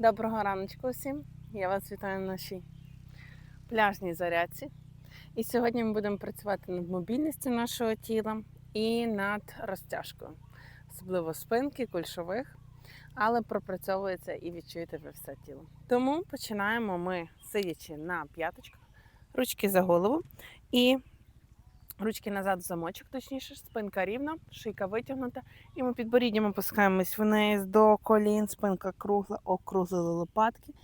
Доброго раночку усім! Я вас вітаю на нашій пляжній зарядці. І сьогодні ми будемо працювати над мобільністю нашого тіла і над розтяжкою, особливо спинки, кульшових, але пропрацьовується і відчуєте ви все тіло. Тому починаємо ми, сидячи на п'яточках, ручки за голову і ручки назад в замочок, точніше, спинка рівна, шийка витягнута. І ми підборіддям опускаємось вниз до колін, спинка кругла, округлили лопатки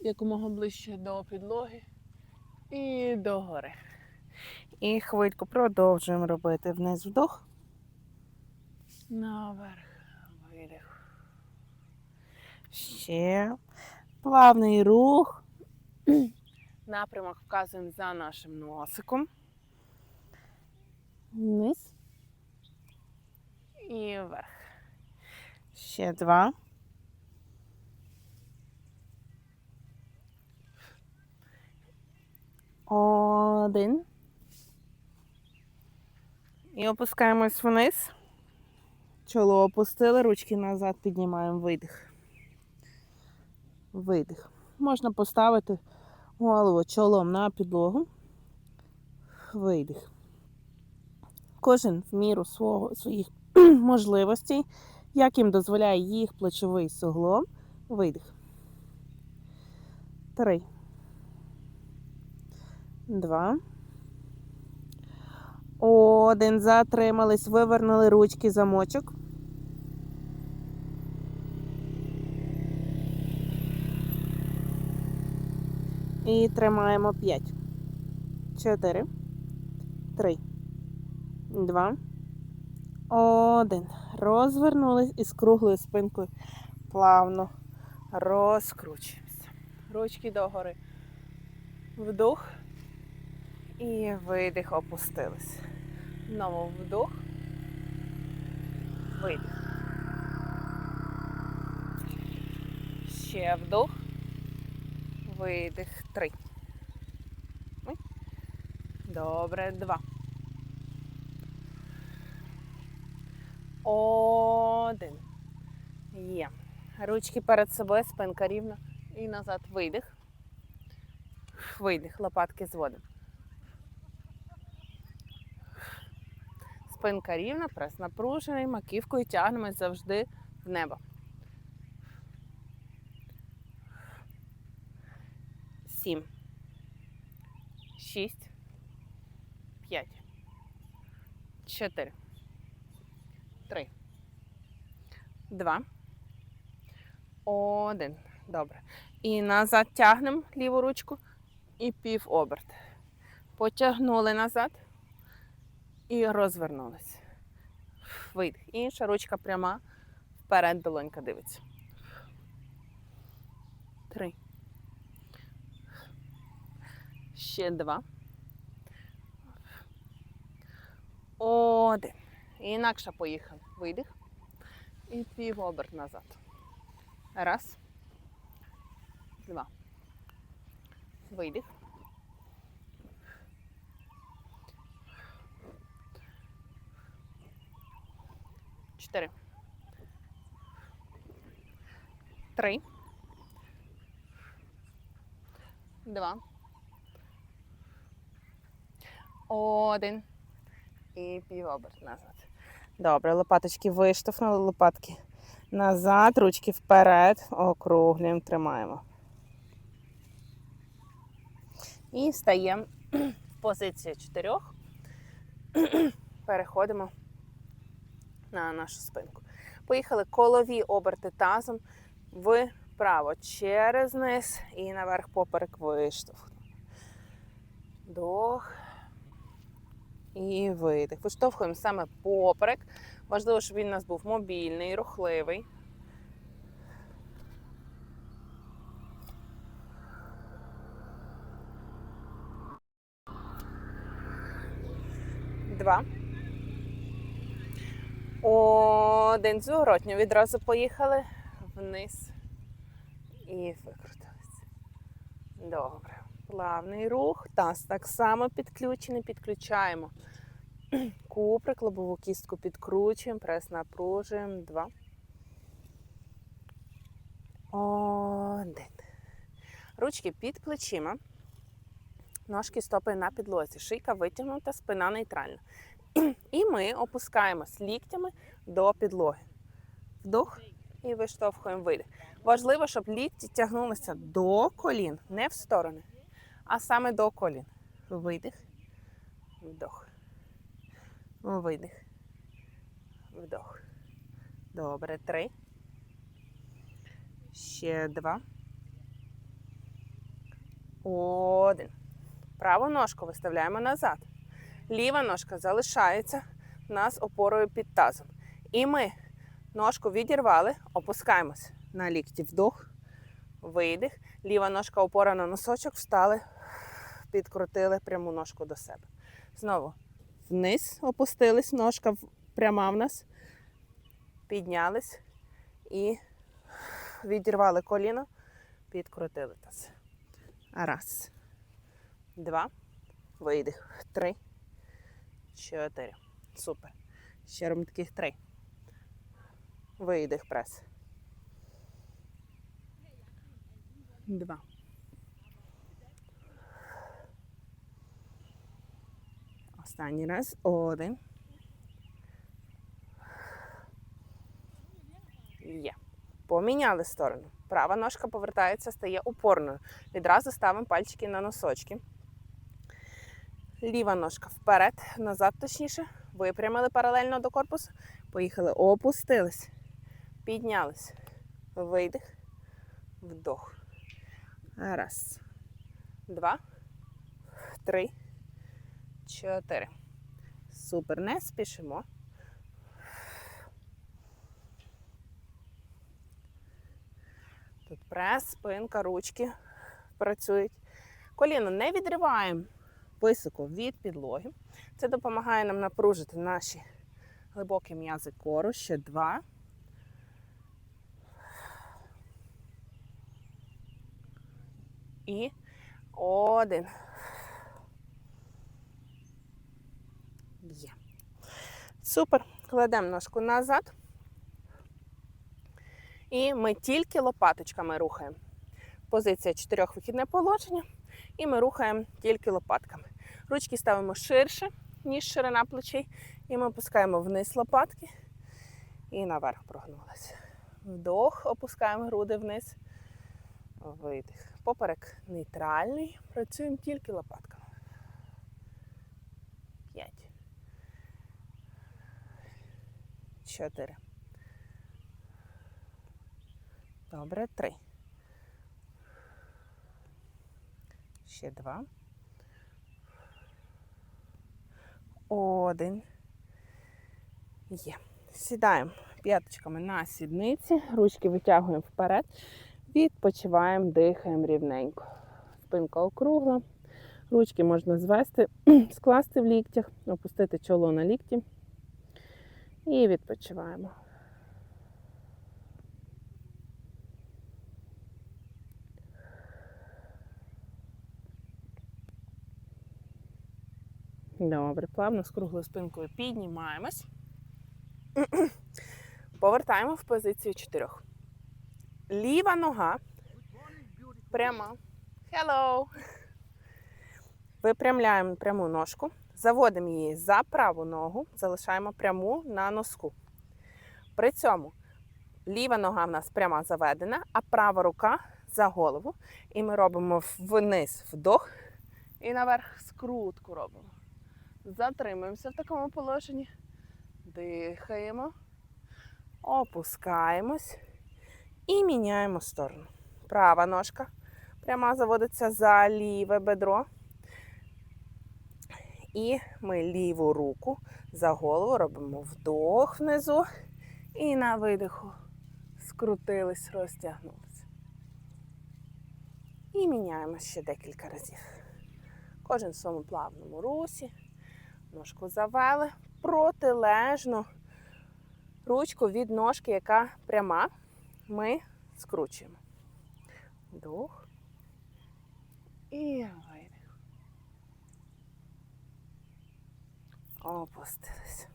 якомога ближче до підлоги і до гори. І хвильку продовжуємо робити вниз вдох. Наверх. Видих. Ще. Плавний рух. Напрямок вказуємо за нашим носиком. Вниз. І вверх. Ще два. Один. І опускаємось вниз. Чоло опустили, ручки назад піднімаємо видих. Видих. Можна поставити голову чолом на підлогу. Видих. Кожен в міру свого, своїх можливостей, як їм дозволяє їх плечовий суглоб. Видих. Три. Два. Один. Затримались. Вивернули ручки замочок. І тримаємо п'ять. Чотири. Три. Два. Один. Розвернулись і з круглою спинкою плавно розкручуємося. Ручки догори. Вдох. І видих опустились. Знову вдох. Видих. Ще вдох. Видих. Три. Добре. Два. Один. Є. Ручки перед собою, спинка рівна. І назад видих. Видих. Лопатки зводимо. Спинка рівна, прес напружений, маківкою тягнемось завжди в небо. Сім. Шість. П'ять. Чотири. Три. Два. Один. Добре. І назад тягнемо ліву ручку і пів оберт. Потягнули назад і розвернулись. Видих. Інша ручка пряма. Вперед долонька дивиться. Три. Ще два. Один. Інакше поїхали. Видих. І півоберт назад. Раз. Два. Видих. Чотири. Три. Два. Один. І півоберт назад. Добре, лопаточки виштовхнули, лопатки назад, ручки вперед, округлюємо, тримаємо. І стаємо в позицію чотирьох. Переходимо на нашу спинку. Поїхали колові оберти тазом вправо через низ і наверх поперек виштовхнув. Вдох. І видих. Виштовхуємо саме поперек. Важливо, щоб він у нас був мобільний, рухливий. Два. Один зворотньо. Відразу поїхали вниз і викрутилися. Добре. Плавний рух. Таз так само підключений. Підключаємо куприк, лобову кістку підкручуємо, прес напружуємо. Два. Один. Ручки під плечима. Ножки стопи на підлозі. Шийка витягнута, спина нейтральна. І ми опускаємось ліктями до підлоги. Вдох і виштовхуємо видих. Важливо, щоб лікті тягнулися до колін, не в сторони, а саме до колін. Видих, вдох. Видих. Вдох. Добре. Три. Ще два. Один. Праву ножку виставляємо назад. Ліва ножка залишається у нас опорою під тазом. І ми ножку відірвали, опускаємось на лікті. Вдох, видих. Ліва ножка опора на носочок, встали, підкрутили пряму ножку до себе. Знову вниз опустились, ножка пряма в нас. Піднялись і відірвали коліно, підкрутили таз. Раз, два, видих. Три, чотири. Супер. Ще робимо таких три. Видих прес. Два. Останній раз. Один. Є. Поміняли сторону. Права ножка повертається, стає опорною. Відразу ставимо пальчики на носочки. Ліва ножка вперед, назад точніше. Випрямили паралельно до корпусу. Поїхали, опустились. Піднялись. Видих. Вдох. Раз. Два. Три. Чотири. Супер. Не спішимо. Тут прес, спинка, ручки працюють. Коліно не відриваємо високо від підлоги. Це допомагає нам напружити наші глибокі м'язи кору. Ще два. І один. Є. Супер. Кладемо ножку назад. І ми тільки лопаточками рухаємо. Позиція чотирьохвихідне положення. І ми рухаємо тільки лопатками. Ручки ставимо ширше, ніж ширина плечей. І ми опускаємо вниз лопатки і наверх прогнулися. Вдох, опускаємо груди вниз. Видих. Поперек нейтральний. Працюємо тільки лопатками. П'ять. Чотири. Добре, три. Ще два. Один. Є. Сідаємо п'яточками на сідниці, ручки витягуємо вперед, відпочиваємо, дихаємо рівненько. Спинка округла. Ручки можна звести, скласти в ліктях, опустити чоло на лікті. І відпочиваємо. Добре, плавно з круглою спинкою піднімаємось. Повертаємо в позицію чотирьох. Ліва нога пряма. Hello! Випрямляємо пряму ножку, заводимо її за праву ногу, залишаємо пряму на носку. При цьому ліва нога в нас пряма заведена, а права рука за голову. І ми робимо вниз вдох і наверх скрутку робимо. Затримуємося в такому положенні. Дихаємо, опускаємось і міняємо сторону. Права ножка пряма заводиться за ліве бедро. І ми ліву руку за голову робимо вдох внизу і на видиху скрутились, розтягнулися. І міняємо ще декілька разів. Кожен в своєму плавному русі. Ножку завели протилежно ручку від ножки, яка пряма, ми скручуємо. Вдох. І видих. Опустились.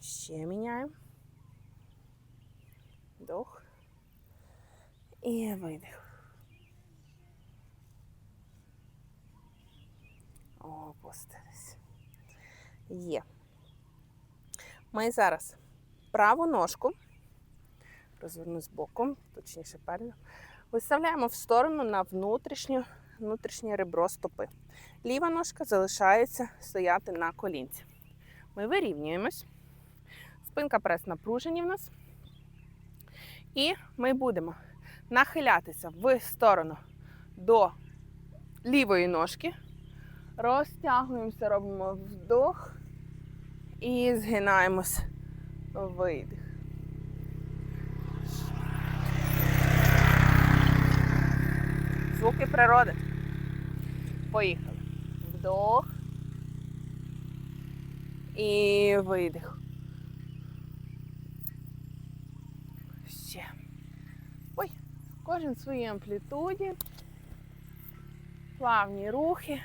Ще міняємо. Вдох. І видих. Опустились. Є. Ми зараз праву ножку розверну з боку, точніше переду, виставляємо в сторону на внутрішню, внутрішнє ребро стопи. Ліва ножка залишається стояти на колінці. Ми вирівнюємось. Спинка прес напружені в нас. І ми будемо нахилятися в сторону до лівої ножки. Розтягуємося, робимо вдох і згинаємось. Видих. Звуки природи. Поїхали. Вдох. І видих. Ще. Ой, кожен в своїй амплітуді. Плавні рухи.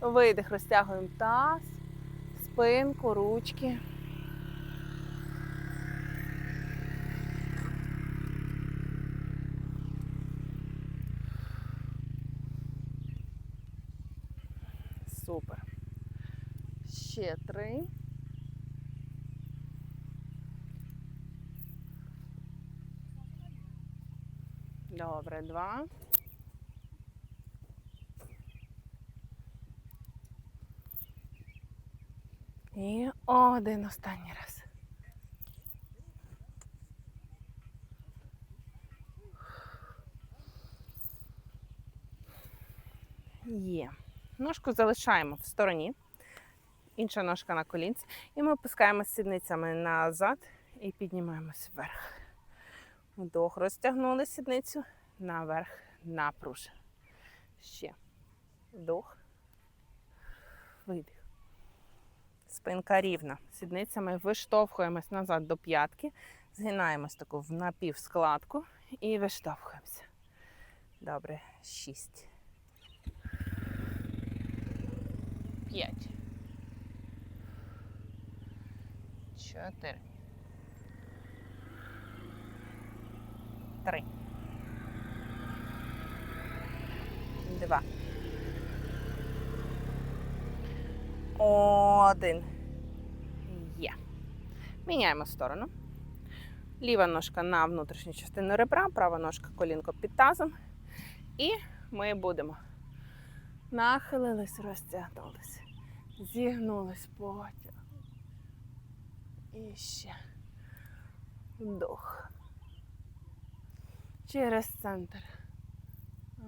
Видих, розтягуємо таз, спинку, ручки. Супер. Ще три. Добре, два. І один останній раз. Є. Ножку залишаємо в стороні, інша ножка на колінці. І ми опускаємо сідницями назад і піднімаємось вверх. Вдох, розтягнули сідницю, наверх, напружимо. Ще. Вдох. Видих. Спинка рівна. Сідницями виштовхуємось назад до п'ятки, згинаємось таку в напівскладку і виштовхуємося. Добре, шість. П'ять. Чотири. Три. Два. Один. Є. Міняємо сторону. Ліва ножка на внутрішню частину ребра, права ножка колінко під тазом. І ми будемо нахилились, розтягнулись. Зігнулись потяг. І ще. Вдох. Через центр.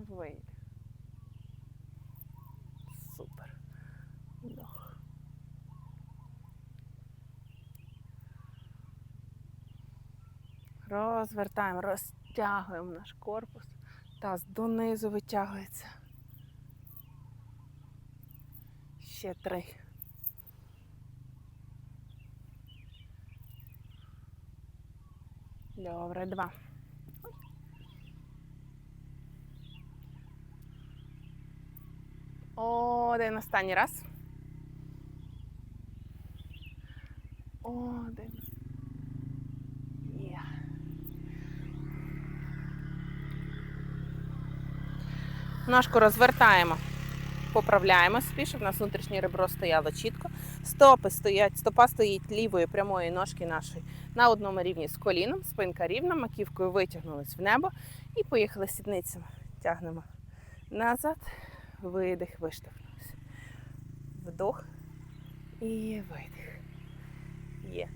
Вийде. Супер. Вдох. Розвертаємо, розтягуємо наш корпус. Таз донизу витягується. Ще три. Добре, два. Один останній раз. Один. Є. Ножку розвертаємо, поправляємо собі, щоб у нас внутрішнє ребро стояло чітко. Стопи стоять, стопа стоїть лівої прямої ножки нашої на одному рівні з коліном, спинка рівна, маківкою витягнулись в небо і поїхали сідницями. Тягнемо назад, видих, виштовхнулися. Вдох і видих. Є.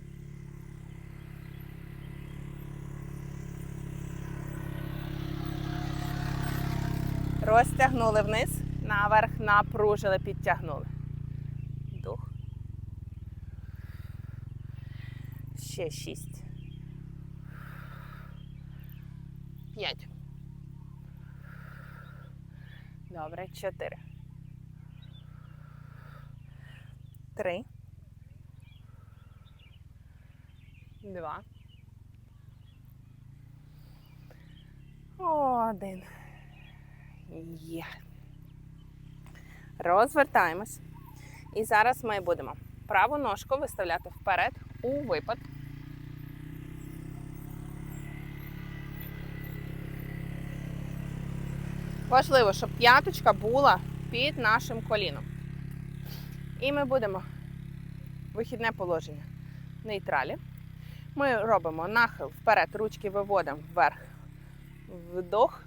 Розтягнули вниз, наверх, напружили, підтягнули. Вдох. Ще шість. П'ять. Добре, чотири. Три. Два. Один. Є. Розвертаємось. І зараз ми будемо праву ножку виставляти вперед у випад. Важливо, щоб п'яточка була під нашим коліном. І ми будемо вихідне положення нейтралі. Ми робимо нахил вперед, ручки виводимо вверх, вдох,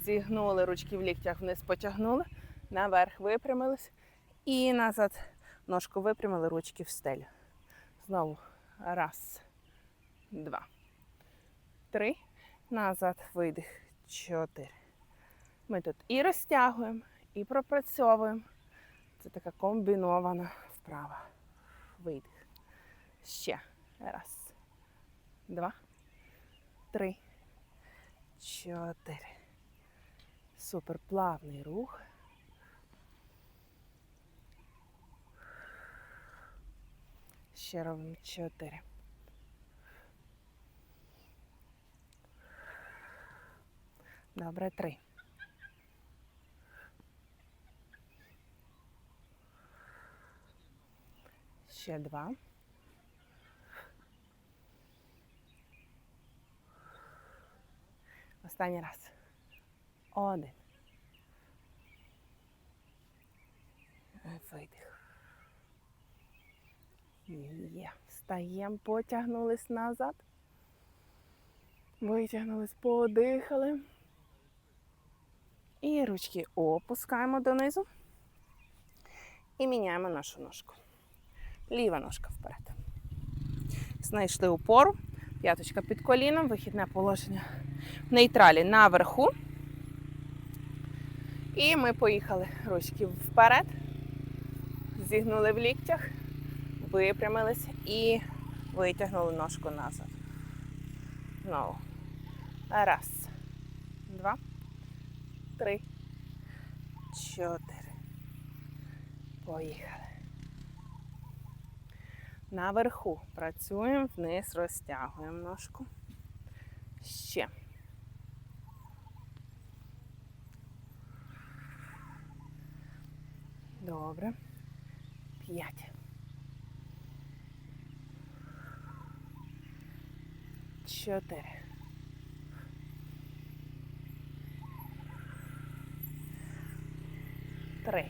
зігнули ручки в ліктях вниз, потягнули, наверх випрямились і назад ножку випрямили, ручки в стелю. Знову раз, два, три, назад видих, чотири. Ми тут і розтягуємо, і пропрацьовуємо. Це така комбінована вправа. Видих. Ще. Раз, два, три, чотири. Супер плавний рух. Ще робимо чотири. Добре, три. Ще два. Останній раз. Один. Видих. Є. Встаємо, потягнулись назад. Витягнулись, подихали. І ручки опускаємо донизу. І міняємо нашу ножку. Ліва ножка вперед. Знайшли опору. П'яточка під коліном, вихідне положення в нейтралі наверху. І ми поїхали ручки вперед. Зігнули в ліктях, випрямились і витягнули ножку назад. Знову. Раз, два, три, чотири. Поїхали. Наверху працюємо, вниз розтягуємо ножку. Ще. Добре. П'ять. Чотири. Три.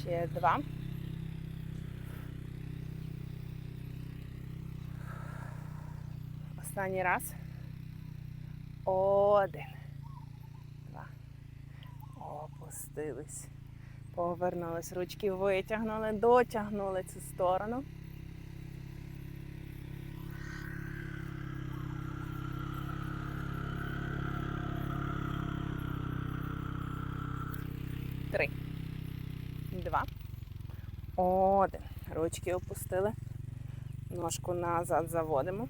Ще два. Останній раз. Один. Опустились. Повернулись. Ручки витягнули, дотягнули цю сторону. Три. Два. Один. Ручки опустили. Ножку назад заводимо.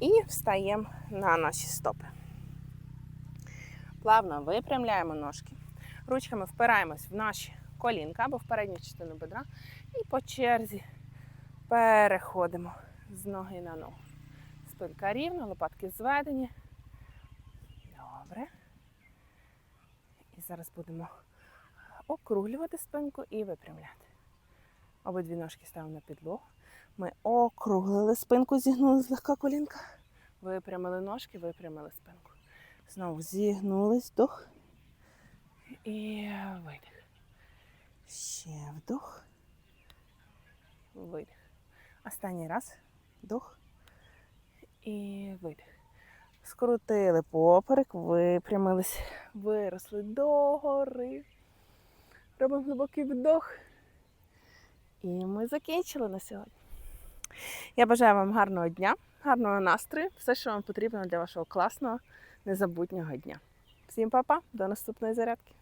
І встаємо на наші стопи. Плавно випрямляємо ножки. Ручками впираємось в наші колінка або в передню частину бедра. І по черзі переходимо з ноги на ногу. Спинка рівна, лопатки зведені. Добре. І зараз будемо округлювати спинку і випрямляти. Обидві ножки ставимо на підлогу. Ми округлили спинку, зігнули злегка колінка. Випрямили ножки, випрямили спинку. Знову зігнулись, вдох. І видих. Ще вдох. Видих. Останній раз. Вдох. І видих. Скрутили поперек, випрямились, виросли догори. Робимо глибокий вдох. І ми закінчили на сьогодні. Я бажаю вам гарного дня, гарного настрою, все, що вам потрібно для вашого класного, незабутнього дня. Всім па-па, до наступної зарядки.